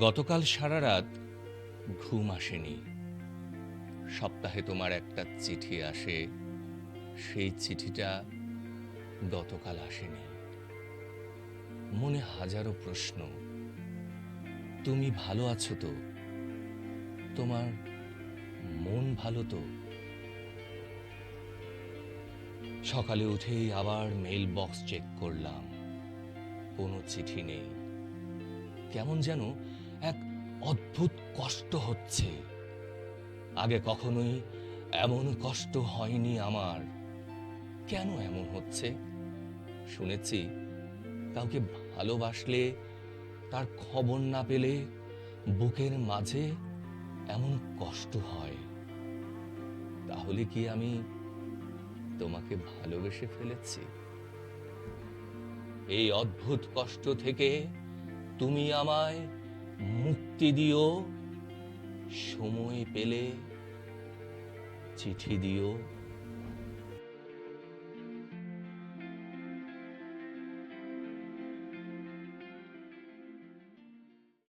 গতকাল সারা রাত ঘুম আসেনি। সপ্তাহে তোমার একটা চিঠি আসে, সেই চিঠিটা গতকাল আসেনি। মনে হাজারো প্রশ্ন। তুমি ভালো আছো তো? তোমার মন ভালো তো? সকালে উঠেই আবার মেইল বক্স চেক করলাম। কোনো চিঠি নেই। কেমন যেন অদ্ভুত কষ্ট হচ্ছে। আগে কখনোই এমন কষ্ট হয়নি আমার। কেন এমন হচ্ছে? শুনেছি, কাউকে ভালোবাসলে তার খবর না পেলে বুকের মাঝে এমন কষ্ট হয়। তাহলে কি আমি তোমাকে ভালোবেসে ফেলেছি? এই অদ্ভুত কষ্ট থেকে তুমি আমায় মুক্তি দিও। সময় পেলে চিঠি দিও।